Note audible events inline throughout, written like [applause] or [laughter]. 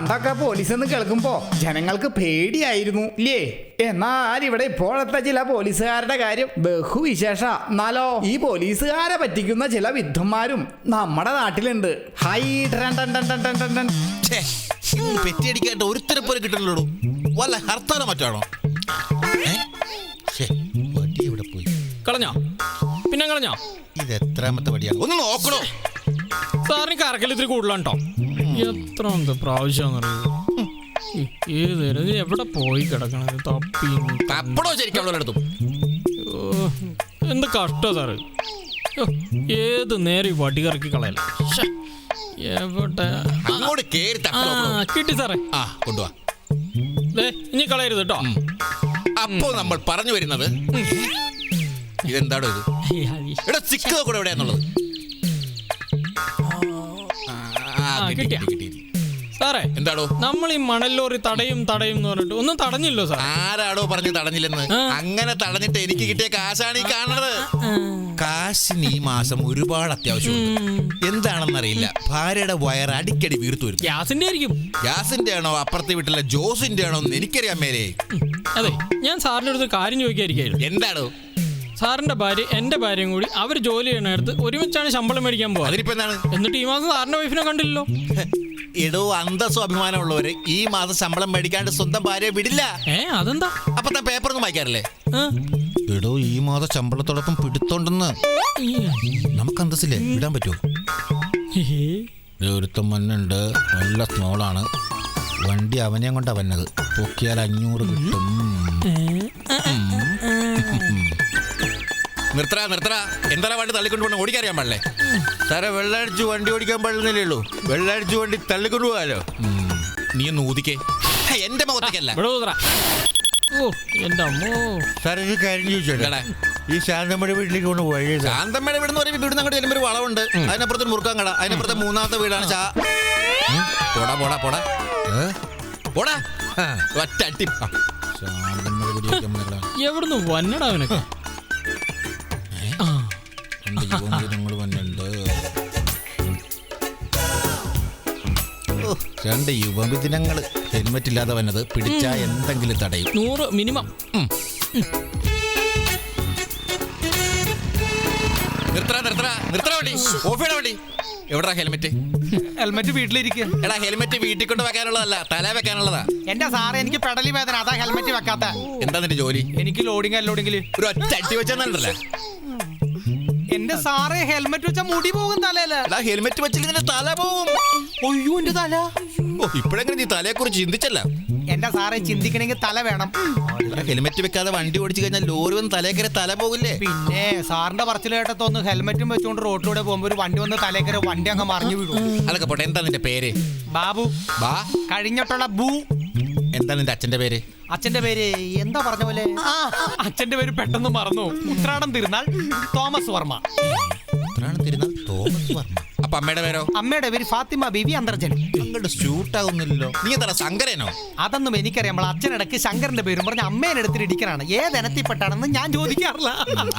പണ്ടൊക്കെ പോലീസ് എന്ന് കേൾക്കുമ്പോ ജനങ്ങൾക്ക് പേടിയായിരുന്നു ഇല്ലേ? എന്നാൽ ഇവിടെ ഇപ്പോഴത്തെ ചില പോലീസുകാരുടെ കാര്യം ബഹുവിശേഷ. എന്നാലോ ഈ പോലീസുകാരെ പറ്റിക്കുന്ന ചില വിദ്ധന്മാരും നമ്മുടെ നാട്ടിലുണ്ട്. ഹൈ പെറ്റിയടിക്കായിട്ട് ഒരുത്തരെ പോലെ കിട്ടണല്ലോ വല്ല ഹർത്താലോ മറ്റാണോ കളഞ്ഞോ? പിന്നെ കളഞ്ഞോ? ഇത് എത്രാമത്തെ വടിയാണ്? ഒന്ന് നോക്കണോ? സാറിന് കറക്കൽ ഇത്തിരി കൂടുതലാണ് കേട്ടോ എത്ര എന്ത് പ്രാവശ്യം ഏത് എവിടെ പോയി കിടക്കണത്? തപ്പി തപ്പടോ ശരിക്കും എന്ത് കഷ്ടോ സാറ്. ഏത് നേരെ ഈ വടി കറക്കി കളയല? എവിടെ? അങ്ങോട്ട് കേറി കിട്ടി സാറേ. ആ കൊണ്ടുവാ. ഇനി കളയരുത് കേട്ടോ അപ്പോ നമ്മൾ പറഞ്ഞു വരുന്നത് ഇതെന്താണോ ഇത്? സിക്ക് നോക്കൂടെ എവിടെയാന്നുള്ളത്. കിട്ടിയാ? സാറേ എന്താടോ? നമ്മൾ ഈ മണൽ ലോറി തടയും തടയും എന്ന് പറഞ്ഞിട്ട് ഒന്നും തടഞ്ഞില്ലോ സാർ ആരാടോ പറഞ്ഞു തടഞ്ഞില്ലെന്ന്? അങ്ങനെ തടഞ്ഞിട്ട് എനിക്ക് കിട്ടിയ കാശാണ് ഈ കാണുന്നത്. കാശിന് ഈ മാസം ഒരുപാട് അത്യാവശ്യമുണ്ട്. എന്താണെന്നറിയില്ല. ഭാര്യയുടെ വയർ അടിക്കടി വീർത്തു വരും ഗ്യാസിന്റെ ആയിരിക്കും. ഗ്യാസിന്റെ ആണോ അപ്പുറത്തെ വീട്ടിലെ ജോസിന്റെ ആണോ എന്ന് എനിക്കറിയാൻ മേലേ. അതെ ഞാൻ സാറിന്റെ അടുത്ത് കാര്യം ചോദിക്കായിരിക്കും എന്താണോ സാറിന്റെ ഭാര്യ എന്റെ ഭാര്യയും കൂടി അവർ ജോലി ചെയ്യണടുത്ത് ഒരുമിച്ചാണ് ശമ്പളം മേടിക്കാൻ അതിനിപ്പോ എന്താണ്? എന്നിട്ട് ഈ മാസം സാറിന്റെ വൈഫിനെ കണ്ടില്ലല്ലോ. എടോ അന്തസ്സും അഭിമാനമുള്ളവര് ഈ മാസം ശമ്പളം മേടിക്കാണ്ട് സ്വന്തം ഭാര്യയെ വിടില്ല. ഏ അതെന്താ? അപ്പൊ താൻ പേപ്പർ ഒന്നും വായിക്കാറില്ലേ? ആ? എടോ ഈ മാസം ശമ്പളത്തോടൊപ്പം പിടുത്തോണ്ടെന്ന്. ഈ. നമുക്ക് അന്തസ്സില്ലേ വിടാൻ പറ്റുമോ? ഹേ. ഒരുത്തം മണ്ണുണ്ട് നല്ല സ്മോളാണ് വണ്ടി അവനെയും കൊണ്ടാ വന്നത്. പൊക്കിയാൽ അഞ്ഞൂറ് കിട്ടും. നിർത്തറ നിർത്തരാ എന്താ വണ്ടി തള്ളിക്കൊണ്ട് പോകണം ഓടിക്കാൻ പാടില്ലേ? തര വെള്ളടിച്ച് വണ്ടി ഓടിക്കാൻ പാടില്ലേ ഉള്ളൂ. വെള്ളടിച്ച് വണ്ടി തള്ളിക്കൊണ്ട് പോകാലോ. നീ ഒന്ന് ഊതിക്കേ. എന്റെ മുഖത്തേക്കല്ല. സാറേ ഒരു കാര്യം ചോദിച്ചോട്ടെ? ഈ ശാന്തമ്മയുടെ വീട്ടിലേക്ക് കൊണ്ട് വഴി ശാന്തമ്മയുടെ വീടെന്ന് പറയുമ്പോൾ ഇവിടുന്ന് അങ്ങോട്ട് ചെല്ലുമ്പോൾ ഒരു വളവുണ്ട്. അതിനപ്പുറത്ത് ഒരു മുറുക്കാൻ കട അതിനപ്പുറത്തെ മൂന്നാമത്തെ വീടാണ് ചാ പോടാ പോടാ പോടാ. പോടാ. ഒറ്റ അട്ടി ആ, ശാന്തമ്മയുടെ വീട്ടിലേക്ക് എവിടുന്ന് വന്നടാ അവനൊക്കെ? വന്നിട്ടുണ്ട്. ഓ, രണ്ട് യുവമിഥുനങ്ങൾ ഹെൽമെറ്റ് ഇല്ലാതെ വന്നത് പിടിച്ചാ എന്തെങ്കിലും തടയും. നൂറ് മിനിമം. എവിടാ ഹെൽമെറ്റ്? ഹെൽമെറ്റ് വീട്ടിലിരിക്കുക എടാ ഹെൽമെറ്റ് വീട്ടിൽ കൊണ്ട് വെക്കാനുള്ളതല്ല തല വെക്കാനുള്ളതാ. എന്റെ സാറേ എനിക്ക് പെടലി വേദന അതാ ഹെൽമെറ്റ് വെക്കാത്ത. എന്താ നിന്റെ ജോലി? എനിക്ക് ലോഡിംഗ് അല്ലോഡിങ്ങിൽ ഒരു ഒറ്റ അടി വെച്ചെന്നല്ലേ എന്റെ സാറേ ഹെൽമെറ്റ് വെച്ച മുടി പോകും തലയിൽ. എടാ ഹെൽമെറ്റ് വെച്ചില്ല നിന്റെ തല പോകും ഒയ്യോ എന്റെ തല. ഓ ഇപ്പോഴെങ്ങനെ നീ തലയെ കുറിച്ച് ചിന്തിച്ചല്ല? എന്റെ സാറേ ചിന്തിക്കണെങ്കിൽ തല വേണം. ഹെൽമെറ്റ് വെക്കാതെ വണ്ടി ഓടിച്ചു കഴിഞ്ഞാൽ ലോറി വന്ന് തലേക്കരെ തല പോകില്ലേ? പിന്നെ സാറിന്റെ പറച്ചിൽ കേട്ടത്തൊന്ന് ഹെൽമെറ്റും വെച്ചുകൊണ്ട് റോഡിലൂടെ പോകുമ്പോ ഒരു വണ്ടി വന്ന് തലേക്കര വണ്ടി അങ്ങ് മറിഞ്ഞു വീഴും. അതൊക്കെ പോട്ടെ എന്താ നിന്റെ പേര്? ബാബു. ബാ. കഴിഞ്ഞിട്ടുള്ള ബൂ. എന്താ നിന്റെ അച്ഛന്റെ പേര്? അച്ഛന്റെ പേര് എന്താ പറഞ്ഞ പോലെ? അച്ഛന്റെ പേര് പെട്ടെന്ന് മറന്നു. ഉത്രാടം തിരുന്നാൾ തോമസ് വർമ്മ. ഉത്രാടം തിരുന്നാൾ തോമസ് വർമ്മ. അപ്പൊ അമ്മയുടെ പേരോ? അമ്മയുടെ പേര് ഫാത്തിമ ബിവി അന്തർജൻ. നിങ്ങളുടെ ഷൂട്ട് ആവുന്നില്ലല്ലോ. നീ എന്താ ശങ്കരനോ? അതൊന്നും എനിക്കറിയാം. നമ്മൾ അച്ഛനിടയ്ക്ക് ശങ്കരന്റെ പേരും പറഞ്ഞ് അമ്മേനെ എടുത്തിട്ട് ഇടിക്കണാണ് ഏത് ഇനത്തിൽപ്പെട്ടാണെന്ന് ഞാൻ ചോദിക്കാറില്ല.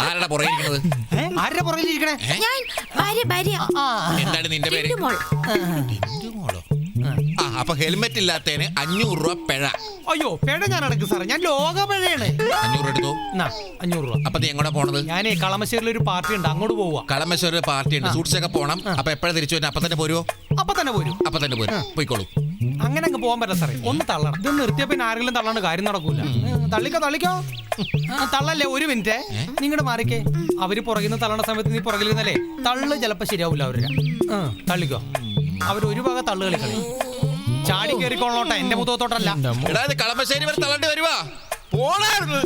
ആരുടെ പുറകെ ഇരിക്കുന്നത് ഏ? ആരുടെ പുറകിലിരിക്കണേ? ഞാൻ ഭാര്യ ഭാര്യ. ആ എന്താണ് നിന്റെ പേര്? അപ്പൊ ഹെൽമെറ്റ് ഇല്ലാത്തതിന് അഞ്ഞൂറ് രൂപ പിഴ. അയ്യോ പേട ഞാൻ അടക്കും സാറേ. ഞാൻ ലോക പിഴയാണ്. അഞ്ഞൂറ് എടുത്തു? എന്നാ അഞ്ഞൂറ് രൂപ. അപ്പൊ നീ എങ്ങോട്ടാ പോണത്? ഞാനേ കളമശ്ശേരിൽ ഒരു പാർട്ടി ഉണ്ട്. അങ്ങോട്ട് പോവാ കളമശ്ശേരി പാർട്ടി ഉണ്ട്. സൂട്സ് ഒക്കെ പോണം. അപ്പൊ എപ്പോഴാ തിരിച്ചു വരുന്നത് അപ്പൊ തന്നെ പോരുവോ അപ്പൊ തന്നെ പോരും. അപ്പൊ തന്നെ പോരും. പോയിക്കോളൂ. അങ്ങനെ അങ്ങ് പോകാൻ പറ്റില്ല സാറേ. ഒന്ന് തള്ളണം. ഇത് നിർത്തിയ പിന്നെ ആരെങ്കിലും തള്ളാണ്ട് കാര്യം നടക്കൂല. തള്ളിക്കോ തള്ളിക്കോ. ആ, തള്ളല്ലേ ഒരു മിനിറ്റ്. നിങ്ങടെ മാറിക്കേ. അവർ പുറകിൽ നിന്ന് തള്ളണ സമയത്ത് നീ പുറകിലിരുന്നല്ലേ തള്ളു ചിലപ്പോ ശരിയാവൂല അവരുടെ. ആ, തള്ളിക്കോ. അവർ ഒരു ഭാഗം തള്ളു കളിക്കളി ചാടി കയറിക്കോളോട്ടെ എന്റെ മുഖത്തോട്ടല്ല എടാ ഇത് കളമശ്ശേരി വരെ തള്ളണ്ടി വരുവാ. പോണായിരുന്നു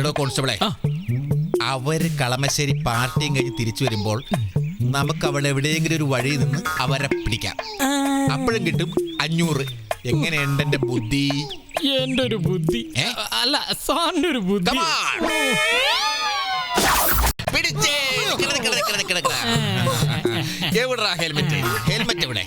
എടോ കോൺസ്റ്റബിളെ അവർ കളമശ്ശേരി പാർട്ടിയും കഴിഞ്ഞ് തിരിച്ചു വരുമ്പോൾ നമുക്ക് അവിടെ എവിടെയെങ്കിലും ഒരു വഴി നിന്ന് അവരെ പിടിക്കാം. അപ്പോഴും കിട്ടും അഞ്ഞൂറ്. എങ്ങനെയുണ്ട് എന്റെ ബുദ്ധി? എന്റെ ഒരു ബുദ്ധി. ഏ? അല്ല സാറിന്റെ ഒരു ബുദ്ധി. Come on. പിടിച്ചേ. ഹെൽമെറ്റ്? ഹെൽമെറ്റ് എവിടെ?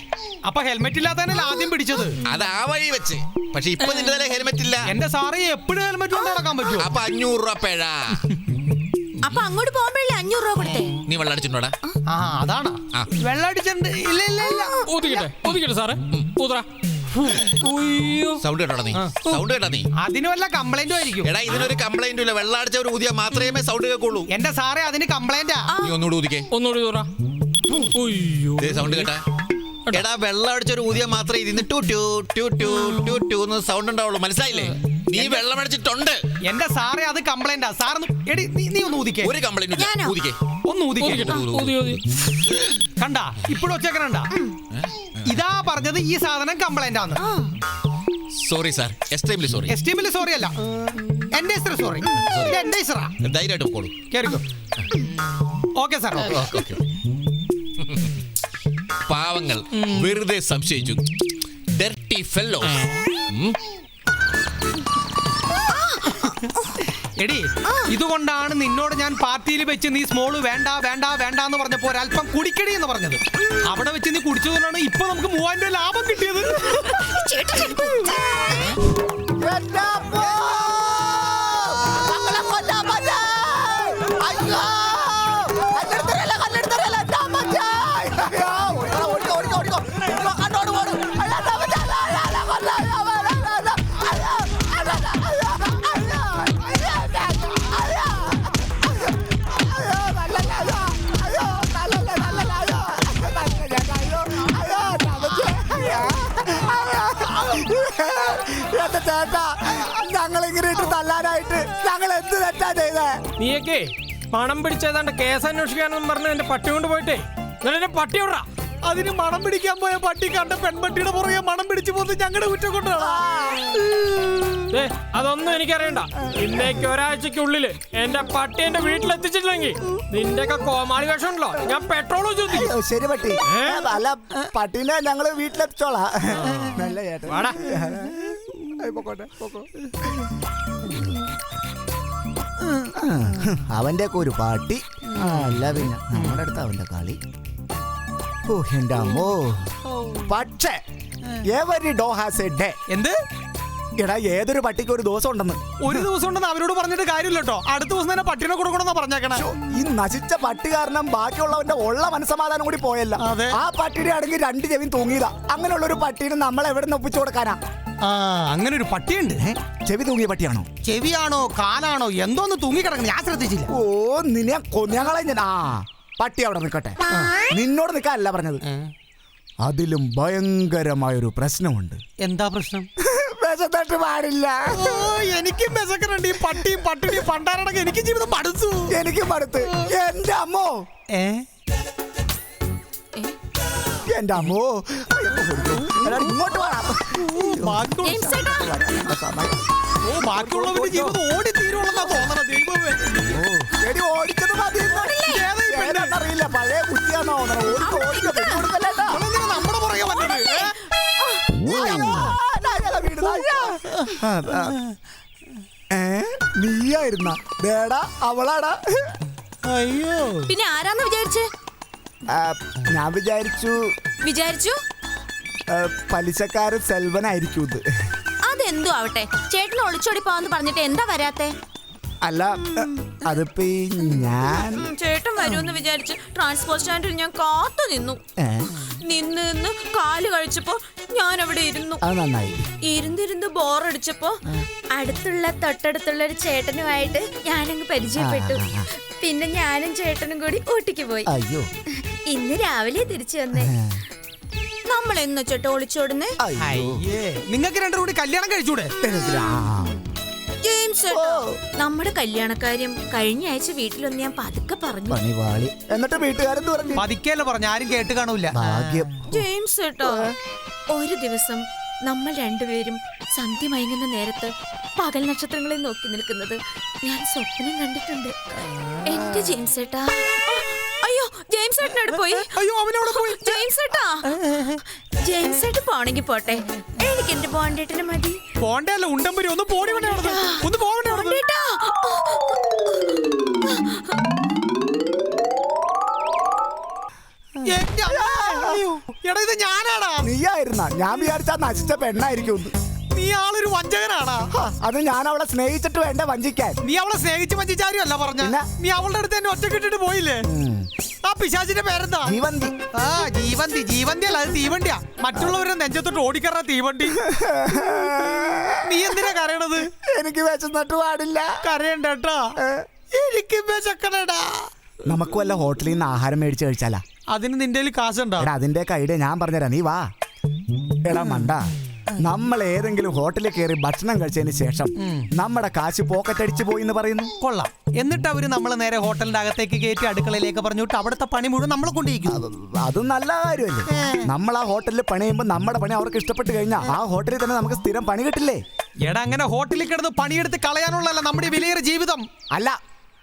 അപ്പൊ ഹെൽമെറ്റ് ഇല്ലാത്തതന്നെ ആദ്യം പിടിച്ചത്? അത് ആ വഴി വെച്ച്. പക്ഷെ ഇപ്പൊ നിന്റെ തല ഹെൽമെറ്റ് ഇല്ല. എന്റെ സാറ് എപ്പോഴും ഹെൽമെറ്റ് കൊണ്ട് നടക്കാൻ പറ്റുമോ അപ്പൊ അഞ്ഞൂറ് രൂപ പേഴ. അപ്പൊ അങ്ങോട്ട് പോകുമ്പോഴേ അഞ്ഞൂറ് രൂപ കൊടുത്തേ? നീ വെള്ളം അടിച്ചിട്ടുണ്ടോടാ? ആ അതാണ്. ആ. വെള്ളം അടിച്ചിട്ടുണ്ട് ഇല്ല ഇല്ല ഇല്ല. ഒതുക്കട്ടെ ഒതുക്കട്ടെ സാറേ. ഊതറ ഉയ്യോ. സൗണ്ട് കേട്ടോടാ നീ? സൗണ്ട് കേട്ടാ നീ? അതിന് വല്ല കംപ്ലൈന്റും ആയിരിക്കും. എടാ ഇതിനൊരു കംപ്ലൈന്റും ഇല്ല. വെള്ളം അടിച്ച ഒരു ഊതിയാ മാത്രമേ സൗണ്ട് കേൾക്കുള്ളൂ. എന്റെ സാറേ അതിന് കംപ്ലൈന്റാ നീ ഒന്നുകൂടി ഊതിക്കേ. ഒന്നുകൂടി ഉയ്യോ സൗണ്ട് കേട്ടാ. എടാ വെള്ളം അടിച്ചൊരു ഊതിയ മാത്രം മാത്രമേ ഇതിന് ടു ടു ടു ടു ടു ടു എന്ന് സൗണ്ട് ഉണ്ടാവുള്ളൂ. മനസ്സിലായില്ലേ? നീ വെള്ളം അടിച്ചിട്ടുണ്ട്. എന്റെ സാറേ അത് കംപ്ലൈന്റാ സാറൊന്ന് എടി നീ നീ ഒന്ന് ഊതിക്കേ. ഒരു കംപ്ലൈന്റ് ഇല്ല. ഞാനോ? ഊതിക്കേ. ഒന്ന് ഊതിക്കേ. ഒതുക്കട്ടെ ഊതി ഊതി കണ്ട? ഇപ്പോഴും ഒച്ചക്കണണ്ട? ഇതാ പറഞ്ഞത് ഈ സാധനം കംപ്ലൈന്റ് ആണ് sorry sir extremely sorry S T sorry അല്ല. എന്റെ സോറി എന്റെ ഇസ്രാ ധൈര്യമായിട്ട് പോളൂ. കേറിക്കോ. Okay sir okay okay. പാവങ്ങൾ. വെറുതെ സംശയിച്ചു. ഡർട്ടി എടി ഇതുകൊണ്ടാണ് നിന്നോട് ഞാൻ പാർട്ടിയിൽ വെച്ച് നീ സ്മോൾ വേണ്ട വേണ്ട വേണ്ട എന്ന് പറഞ്ഞപ്പോ ഒരല്പം കുടിക്കടി എന്ന് പറഞ്ഞത്. അവിടെ വെച്ച് നീ കുടിച്ചതുകൊണ്ടാണ് ഇപ്പൊ നമുക്ക് മൂവായിരം രൂപ ലാഭം കിട്ടിയത്. ചേട്ടാ ഞങ്ങൾ ഇങ്ങനെ ഇട്ട് തല്ലാനായിട്ട് ഞങ്ങൾ എന്ത് തെറ്റാ ചെയ്തേ? നീയൊക്കെ പണം പിടിച്ചേതാണ്ട് കേസ് അന്വേഷിക്കാനെന്നും പറഞ്ഞ് എന്റെ പട്ടി കൊണ്ട് പോയിട്ടേ. എന്നിട്ട് പട്ടി വിടാ അതിന് മണം പിടിക്കാൻ പോയ പട്ടി കണ്ട പെൺപട്ടിയുടെ പുറകെ മണം പിടിച്ചു പോകുന്നത് ഞങ്ങളുടെ കുറ്റം കൊണ്ടാണ് ദേ, അതൊന്നും എനിക്കറിയണ്ട. ഇന്നേക്ക് ഒരാഴ്ചക്കുള്ളിൽ എന്റെ പട്ടി എന്റെ വീട്ടിലെത്തിച്ചിട്ടില്ലെങ്കിൽ നിന്റെയൊക്കെ കോമാളി വേഷം ഉണ്ടല്ലോ ഞാൻ പെട്രോൾ ചോദിക്കും ശരി പട്ടി. അല്ല പട്ടീനെ ഞങ്ങൾ വീട്ടിലെത്തിച്ചോളാം. നല്ല ചേട്ടാ പൊക്കോട്ടെ, പൊക്കോ. അവന്റെ ഒക്കെ ഒരു പാട്ടി അല്ല പിന്നെ നമ്മുടെ അടുത്ത് അവന്റെ കളി. ഓ എന്റെ അമ്മോ. പക്ഷേ every dog has a day എന്ത്? എടാ ഏതൊരു പട്ടിക്ക് ഒരു ദിവസം ഉണ്ടെന്ന്. ഒരു ദിവസം ഉണ്ടെന്ന് അവരോട് പറഞ്ഞിട്ട് കാര്യമില്ല കേട്ടോ. അടുത്ത ദിവസം തന്നെ പട്ടിനെ കൊടുക്കണമെന്നാ പറഞ്ഞേക്കണേ. ഈ നശിച്ച പട്ടി കാരണം ബാക്കിയുള്ളവന്റെ ഉള്ള മനസമാധാനം കൂടി പോയല്ല. ആ പട്ടിയുടെ അടങ്ങി രണ്ട് ചെവിയും തൂങ്ങിയതാ. അങ്ങനെയുള്ള ഒരു പട്ടീനെ നമ്മൾ എവിടെ നിന്ന് ഒപ്പിച്ചു കൊടുക്കാനാ? ആ അങ്ങനെ ഒരു പട്ടിയുണ്ട്. ഏ? ചെവി തൂങ്ങിയ പട്ടിയാണോ? ചെവിയാണോ കാലാണോ എന്തോന്ന് തൂങ്ങിക്കിടക്കണം ഞാൻ ശ്രദ്ധിച്ചില്ല. ഓ നിന്നെ ഞാൻ ആ പട്ടി അവിടെ നിൽക്കട്ടെ നിന്നോട് നിൽക്കാനല്ല പറഞ്ഞത്. അതിലും ഭയങ്കരമായൊരു പ്രശ്നമുണ്ട്. എന്താ പ്രശ്നം? [laughs] വിശന്നിട്ട് പാടില്ല. ഓ എനിക്കും വിശക്കണുണ്ട് ഈ പട്ടിയും പട്ടിണിയും പണ്ടാരടക്കം എനിക്ക് ജീവിതം മടുത്തു. എനിക്ക് മടുത്ത്. എന്റെ അമ്മോ. ഏ? എന്റെ അമ്മോ. അയ്യോ, ഇങ്ങോട്ട് വാ ജെയിംസ് ചേട്ടാ. ഓ ബാക്കിയുള്ളവരുടെ ജീവിതം ഓടി തീരുവെന്നാ തോന്നണത്. ദൈവമേ. എടി ഓടിച്ചത് മതി അറിയില്ല പഴയ കുട്ടിയാണോ. അവളെന്തിനാ നമ്മുടെ പുറകെ വന്നത്. ഏ? നീയായിരുന്ന. ദേടാ അവളാടാ. അയ്യോ. പിന്നെ ആരാന്ന് വിചാരിച്ചേ? ഞാൻ വിചാരിച്ചു വിചാരിച്ചു? പലിശക്കാരൻ സെൽവനായിരിക്കും ഇത്. അതെന്തോ ആവട്ടെ. ചേട്ടൻ ഒളിച്ചോടി പോവാന്ന് പറഞ്ഞിട്ട് എന്താ വരാത്തെ? അല്ല അതിപ്പോ ഈ ഞാൻ ചേട്ടൻ വരുമെന്ന് വിചാരിച്ച് ട്രാൻസ്പോർട്ട് സ്റ്റാൻഡിൽ ഞാൻ കാത്തു നിന്നു. നിന്ന് നിന്ന് കാൽ കഴിച്ചപ്പോ ഞാൻ അവിടെ ഇരുന്നു. അത് നന്നായി. ഇരുന്നിരുന്ന് ബോറടിച്ചപ്പോ അടുത്തുള്ള തൊട്ടടുത്തുള്ള ഒരു ചേട്ടനുമായിട്ട് ഞാനങ്ങ് പരിചയപ്പെട്ടു. പിന്നെ ഞാനും ചേട്ടനും കൂടി ഊട്ടിക്ക് പോയി. അയ്യോ. ഇന്ന് രാവിലെ തിരിച്ചു വന്നേ. നമ്മൾ എന്ന് ചേട്ടാ ഒളിച്ചോടുന്നേ? അയ്യേ. നിങ്ങൾക്ക് രണ്ടും കൂടി കല്യാണം കഴിച്ചൂടെ? ജെയിംസ് ചേട്ടാ, നമ്മുടെ കല്യാണക്കാര്യം കഴിഞ്ഞ ആഴ്ച വീട്ടിലൊന്ന് ഞാൻ പതുക്കെ പറഞ്ഞു. പണിവാളി. എന്നിട്ട് വീട്ടുകാരെന്ത് പറഞ്ഞു? പതിക്കല്ലേ പറഞ്ഞു ആരും കേട്ട് കാണൂല. ഭാഗ്യം. ജെയിംസ് ചേട്ടാ ഒരു ദിവസം നമ്മൾ രണ്ടുപേരും സന്ധ്യ മയങ്ങുന്ന നേരത്ത് പകൽ നക്ഷത്രങ്ങളെ നോക്കി നിൽക്കുന്നത് ഞാൻ സ്വപ്നം കണ്ടിട്ടുണ്ട്. എന്റെ ജെയിംസ് ചേട്ടാ ജെയിംസ് ചേട്ടൻ അവിടെ പോയി. അയ്യോ അവനവിടെ പോയി. ജെയിംസ് ചേട്ടാ. ജെയിംസ് ചേട്ടൻ പോണെങ്കിൽ പോട്ടെ. എനിക്ക് എന്റെ ബോണ്ടേട്ടന് മതി. പോണ്ടേ അല്ല ഉണ്ടമ്പരി ഒന്ന് പോടി? ഒന്ന് പോവണ്ട അവിടുന്ന്? ബോണ്ടേട്ടാ. എടാ ഇത് ഞാനാടാ. നീയായിരുന്ന. ഞാൻ വിചാരിച്ചാ നശിച്ച പെണ്ണായിരിക്കും. നീ ആളൊരു വഞ്ചകനാടാ. ഹ, അത് ഞാൻ അവളെ സ്നേഹിച്ചിട്ട് വേണ്ട വഞ്ചിക്കാൻ. നീ അവളെ സ്നേഹിച്ച് വഞ്ചിച്ചാരുമല്ല പറഞ്ഞ? നീ അവളുടെ അടുത്ത് എന്നെ ഒറ്റക്കിട്ടിട്ട് പോയില്ലേ? പിശാചിന്റെ പേരെന്താ? ജീവന്തി. ആ ജീവന്തി ജീവന്തി അല്ല അത് തീവണ്ടിയാ. മറ്റുള്ളവരുടെ നെഞ്ചത്തോട്ട് ഓടിക്കറ തീവണ്ടി. നീ എന്തിനാ കരയണത്? എനിക്ക് വിശന്നിട്ട് പാടില്ല. കരയണ്ടേട്ടാ എനിക്ക് വിശക്കണടാ. നമുക്ക് വല്ല ഹോട്ടലിൽ നിന്ന് ആഹാരം മേടിച്ച് കഴിച്ചാലാ. അതിന് നിന്റെ കയ്യിൽ കാശുണ്ടോ? എടാ അതിന്റെ കൈഡ് ഞാൻ പറഞ്ഞുതരാം. നീ വാ. എടാ മണ്ട. നമ്മൾ ഏതെങ്കിലും ഹോട്ടലിൽ കയറി ഭക്ഷണം കഴിച്ചതിന് ശേഷം നമ്മുടെ കാശ് പോക്കറ്റ് അടിച്ചു പോയി എന്ന് പറയുന്നു. കൊള്ളാം. എന്നിട്ട് അവർ നമ്മൾ നേരെ ഹോട്ടലിന്റെ അകത്തേക്ക് കയറ്റി അടുക്കളയിലേക്ക് പറഞ്ഞിട്ട് അവിടുത്തെ പണി മുഴുവൻ നമ്മളെ കൊണ്ടിരിക്കും അത് നല്ല കാര്യമല്ലേ? നമ്മൾ ആ ഹോട്ടലിൽ പണി ചെയ്യുമ്പോൾ നമ്മുടെ പണി അവർക്ക് ഇഷ്ടപ്പെട്ട് കഴിഞ്ഞാൽ ആ ഹോട്ടലിൽ തന്നെ നമുക്ക് സ്ഥിരം പണി കിട്ടില്ലേ? എടാ അങ്ങനെ ഹോട്ടലിൽ കിടന്ന് പണിയെടുത്ത് കളയാനുള്ളല്ല നമ്മുടെ വിലയേറിയ വിലയേറെ ജീവിതം. അല്ല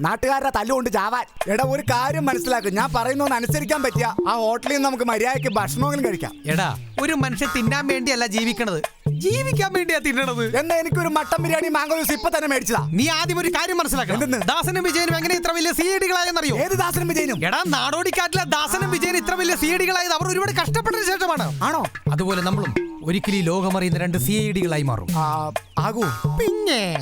നാട്ടുകാരുടെ തല്ലുകൊണ്ട് ചാവാൻ. എടാ ഒരു കാര്യം മനസ്സിലാക്കും. ഞാൻ പറയുന്നൊന്ന് അനുസരിക്കാൻ പറ്റിയ ആ ഹോട്ടലിൽ നിന്ന് നമുക്ക് മര്യാദയ്ക്ക് ഭക്ഷണമെങ്കിലും കഴിക്കാം. എടാ ഒരു മനുഷ്യൻ തിന്നാൻ വേണ്ടിയല്ല ജീവിക്കണത്. ജീവിക്കാൻ വേണ്ടിയാ തിന്നണത്. എന്നാ എനിക്കൊരു മട്ടൻ ബിരിയാണി മാംഗോ ജ്യൂസ് ഇപ്പൊ തന്നെ മേടിച്ചതാ. നീ ആദ്യം ഒരു കാര്യം മനസ്സിലാക്കണം? ദാസനും വിജയനും എങ്ങനെ ഇത്ര വലിയ സിഐഡികളായെന്നറിയോ ഏത് ദാസനും വിജയനും? എടാ നാടോടിക്കാറ്റിലെ ദാസനും വിജയനും ഇത്ര വലിയ സിഐഡികളായത് അവർ ഒരുപാട് കഷ്ടപ്പെട്ടതിന് ശേഷമാണ്. ആണോ? അതുപോലെ നമ്മളും ഒരിക്കലും ഈ ലോകമറിയുന്ന രണ്ട് സിഐഡികളായി മാറും. ആകൂ. പിന്നെ?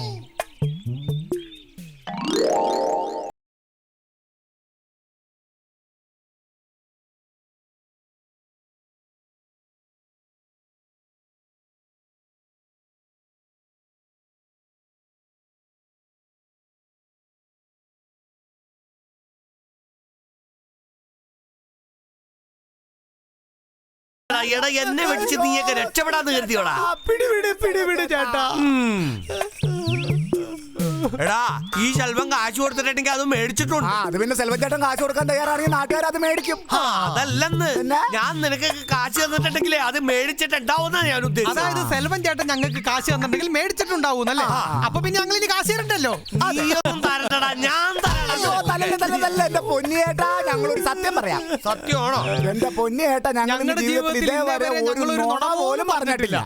എടാ, എടാ എന്നെ വെടിച്ച് നീയൊക്കെ രക്ഷപ്പെടാന്ന് കരുതിയോടാ? പിടിപിടി പിടിപിടി ചേട്ടാ. എടാ ഈ ശൽവം കാശ് കൊടുത്തിട്ടുണ്ടെങ്കിൽ അത് മേടിച്ചിട്ടുണ്ട്. ആ അത് പിന്നെ സെൽവൻ ചേട്ടൻ കാശ് കൊടുക്കാൻ തയ്യാറാണെങ്കിൽ നാട്ടുകാർ അത് മേടിക്കും. ആ, അതല്ലെന്ന്. പിന്നെ? ഞാൻ നിനക്ക് കാശ് തന്നിട്ടുണ്ടെങ്കിലേ അത് മേടിച്ചിട്ടുണ്ടാവുന്ന ഞാൻ അതായത് ഉദ്ദേശിച്ചത് സെൽവൻ ചേട്ടൻ ഞങ്ങൾക്ക് കാശ് തന്നിട്ടുണ്ടെങ്കിൽ മേടിച്ചിട്ടുണ്ടാവും അല്ലേ അപ്പൊ പിന്നെ ഞങ്ങൾ ഇനി കാശ് തരണ്ടല്ലോ? നീയൊന്നും തരണ്ടടാ ഞാൻ അയ്യോ തരണം തലല്ല തലല്ല എന്റെ പൊന്നിയേട്ടാ ഞങ്ങളൊരു സത്യം പറയാം. സത്യമാണോ? എന്റെ പൊന്നിയേട്ടാ ഞങ്ങൾ ഞങ്ങളുടെ ജീവിതത്തിൽ ജീവിതത്തിൽ ഇതേവരെ ഒരു ഞങ്ങളൊരു നുണ പോലും പറഞ്ഞിട്ടില്ല.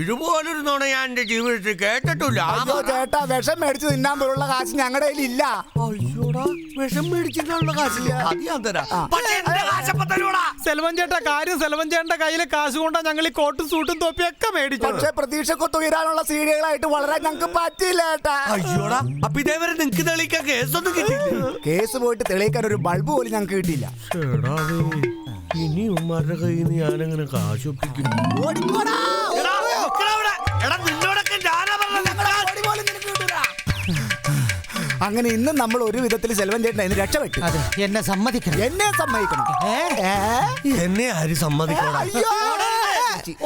ഇതുപോലൊരു നുണ ഞാൻ എന്റെ ജീവിതത്തിൽ കേട്ടിട്ടില്ല. അയ്യോ ചേട്ടാ വിഷം മേടിച്ച് തിന്നാൻ പോലുള്ള കാശ് ഞങ്ങളുടെ കയ്യിൽ ഇല്ല അയ്യോടാ വിഷം മേടിച്ചിട്ടുള്ള കാശില്ല? അത് ഞാൻ തരാം. പക്ഷേ എന്റെ കാശപ്പ തരൂടാ സെൽവൻ ചേട്ടാ കാര്യം സെൽവൻ ചേട്ടന്റെ കയ്യിലെ കാശ് കൊണ്ടാ ഞങ്ങൾ ഈ കോട്ടും സൂട്ടും തൊപ്പിയൊക്കെ മേടിച്ചത്. പക്ഷെ പ്രതീക്ഷക്കൊത്ത് ഉയരാനുള്ള സീഡികളായിട്ട് വളരാൻ ഞങ്ങൾക്ക് പറ്റില്ല ഏട്ടാ അയ്യോടാ അപ്പൊ ഇതേവരെ നിനക്ക് തെളിയിക്കാൻ കേസൊന്നും കിട്ടിയില്ല? കേസ് പോയിട്ട് തെളിയിക്കാൻ ഒരു ബൾബ് പോലും ഞങ്ങൾക്ക് കിട്ടിയില്ല. ഇനി ഉമ്മാരുടെ കയ്യിൽ നിന്ന് ഞാനെങ്ങനെ കാശ് ഒപ്പിക്കും? എടാ, അങ്ങനെ ഇന്ന് നമ്മൾ ഒരു വിധത്തിൽ സെൽവൻ ചേട്ടൻ അതിന് രക്ഷപ്പെട്ടു അതെ എന്നെ സമ്മതിക്കണം. എന്നെ സമ്മതിക്കണം. എന്നെ ആര് സമ്മതിക്കണം? അയ്യോ.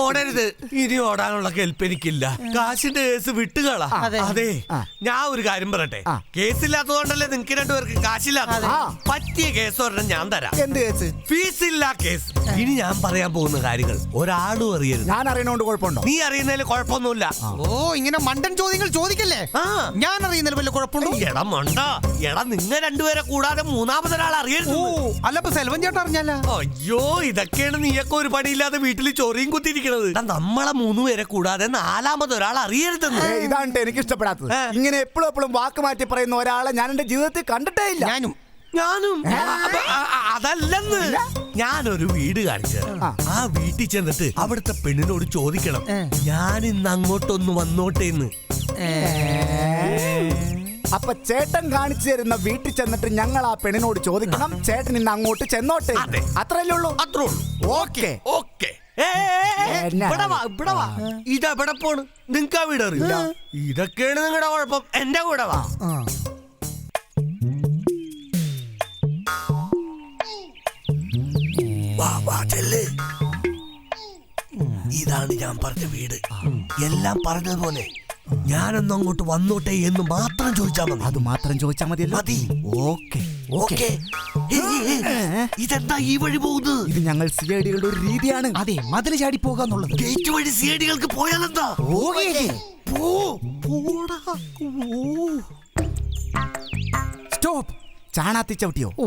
ഓടരുത്. ഇനി ഓടാനുള്ള കെൽപ്പ് എനിക്കില്ല. കാശിന്റെ കേസ് വിട്ടുകളാ. അതെ. ഞാൻ ഒരു കാര്യം പറയട്ടെ. കേസില്ലാത്തതുകൊണ്ടല്ലേ നിങ്ങക്ക് രണ്ടുപേർക്ക് കാശില്ലാത്ത. പറ്റിയ കേസ് ഒരെണ്ണം ഞാൻ തരാം. എന്ത് കേസ്? ഫീസ് ഇല്ല കേസ് ഇനി ഞാൻ പറയാൻ പോകുന്ന കാര്യങ്ങൾ ഒരാളും അറിയരുത്. ഞാൻ അറിയണോണ്ട് കുഴപ്പമുണ്ടോ? നീ അറിയുന്നതിൽ കുഴപ്പമൊന്നുമില്ല. ഓ ഇങ്ങനെ മണ്ടൻ ചോദ്യങ്ങൾ ചോദിക്കല്ലേ? ഞാൻ അറിയുന്നതിൽ വല്ല കുഴപ്പമുണ്ടോ? എടാ മണ്ട. എടാ നിങ്ങ രണ്ടുപേരെ കൂടാതെ മൂന്നാമതൊരാൾ അറിയരുത്. ഓ അല്ല ഇപ്പൊ സെൽവൻ ചേട്ടൻ അറിഞ്ഞല്ല അയ്യോ ഇതൊക്കെയാണ് നീയൊക്കെ ഒരു പണിയില്ലാതെ വീട്ടിൽ ചൊറിയും കുത്തിയിരിക്കണത് എടാ, നമ്മളെ മൂന്ന് പേരെ കൂടാതെ നാലാമത് ഒരാൾ അറിയരുതെന്ന്. ഇതാണ് എനിക്ക് ഇഷ്ടപ്പെടാത്തത് ഇങ്ങനെ എപ്പോഴും എപ്പോഴും വാക്ക് മാറ്റി പറയുന്ന ഒരാളെ ഞാൻ എന്റെ ജീവിതത്തിൽ കണ്ടിട്ടേ ഇല്ല. ഞാനും. ഞാനും? അതല്ലെന്ന്. ഞാനൊരു വീട് കാണിച്ചു ആ. വീട്ടിൽ ചെന്നിട്ട് അവിടുത്തെ പെണ്ണിനോട് ചോദിക്കണം. ഞാൻ ഇന്ന് അങ്ങോട്ടൊന്ന് വന്നോട്ടേന്ന്. അപ്പൊ ചേട്ടൻ കാണിച്ചു തരുന്ന വീട്ടിൽ ചെന്നിട്ട് ഞങ്ങൾ ആ പെണ്ണിനോട് ചോദിക്കണം. ചേട്ടൻ ഇന്ന് അങ്ങോട്ട് ചെന്നോട്ടെ. അത്രല്ലേ അത്രയല്ലേ ഉള്ളൂ? അത്രേ ഉള്ളൂ. ഓക്കെ. ഓക്കെ. ഇതെവിടെ പോണ്? നിങ്ങക്ക് ആ വീട് അറിയില്ല. ഇതൊക്കെയാണ് നിങ്ങളുടെ കുഴപ്പം. എന്റെ കൂടെ വാ. ഇതാണ് ഞാൻ പറഞ്ഞ വീട്. എല്ലാം പറഞ്ഞതുപോലെ ഞാനൊന്നും അങ്ങോട്ട് വന്നോട്ടെ എന്ന് മാത്രം ചോദിച്ചാൽ മതി. അത് മാത്രം ചോദിച്ചാൽ മതി മതി. ഓക്കെ. ഓക്കെ. ഇതെന്താ ഈ വഴി പോകുന്നത്? ഇത് ഞങ്ങൾ സി ഐ ഡികളുടെ ഒരു രീതിയാണ്. അതെ മതിൽ ചാടി പോകാന്നുള്ളത് ഗേറ്റ് വഴി സി ഐ ഡികൾക്ക് പോയാലെന്താ? പോ പോടാ. ഓ. ചാണാത്തി ചവിട്ടിയോ? ഓ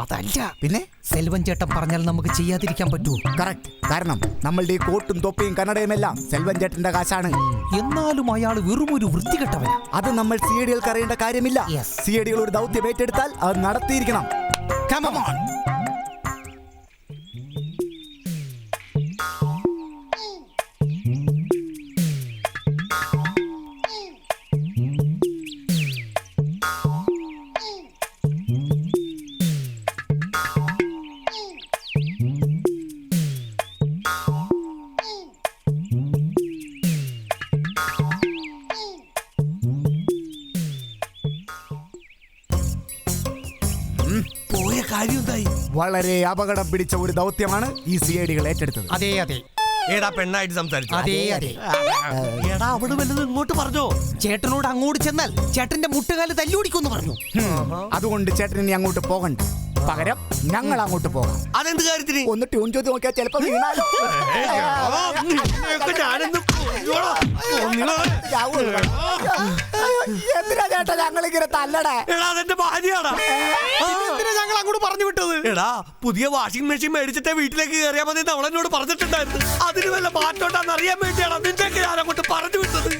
അതല്ല. പിന്നെ? സെൽവൻ ചേട്ടൻ പറഞ്ഞാൽ നമുക്ക് ചെയ്യാതിരിക്കാൻ പറ്റൂ. കറക്റ്റ് കാരണം നമ്മളുടെ ഈ കോട്ടും തൊപ്പിയും കന്നഡയും എല്ലാം സെൽവൻ ചേട്ടന്റെ കാശാണ്. എന്നാലും അയാൾ വെറും ഒരു വൃത്തികെട്ടവൻ അത് നമ്മൾ സി എ ഡികൾക്ക് അറിയേണ്ട കാര്യമില്ല. സി എ ഡികൾ ഒരു ദൗത്യം ഏറ്റെടുത്താൽ അത് നടത്തിയിരിക്കണം. കാര്യം എന്തായി വളരെ അപകടം പിടിച്ച ഒരു ദൗത്യമാണ് ഈ സി ഐ ഡികൾ ഏറ്റെടുത്തത്. അതെ അതെ. ഏടാ പെണ്ണായിട്ട് സംസാരിച്ചു? അതെ അതെ ഏടാ അവിടെ വല്ലതും ഇങ്ങോട്ട് പറഞ്ഞോ? ചേട്ടനോട് അങ്ങോട്ട് ചെന്നാൽ ചേട്ടന്റെ മുട്ടുകാൽ തല്ലുപിടിക്കുമെന്ന് പറഞ്ഞു. അതുകൊണ്ട് ചേട്ടൻ ഇനി അങ്ങോട്ട് പോകണ്ട. പകരം ഞങ്ങൾ അങ്ങോട്ട് പോകാം. അതെന്ത് കാര്യത്തിന്? ഒന്ന് ട്യൂൺ ചോദ്യം നോക്കിയാൽ ചിലപ്പോ വീണാലോ. ആ, നിന്നെയൊക്കെ ഞാനെന്ന് കൊല്ലുവോടാ. കൊന്നുകളെ. എന്തിനാ ചേട്ടാ ഞങ്ങൾ ഇങ്ങനെ തല്ലടേ എടാ അതെന്റെ ഭാര്യയാടാ. അങ്ങോട്ട് പറഞ്ഞു വിട്ടത്? എടാ പുതിയ വാഷിംഗ് മെഷീൻ മേടിച്ചിട്ട് വീട്ടിലേക്ക് കയറിയാൽ മതി അവൾ എന്നോട് പറഞ്ഞിട്ടുണ്ടായിരുന്നു. അതിന് വല്ല മാറ്റോട്ടാന്ന് അറിയാൻ വേണ്ടിയാണ് നിന്റെ ഞാൻ അങ്ങോട്ട് പറഞ്ഞു വിട്ടത്.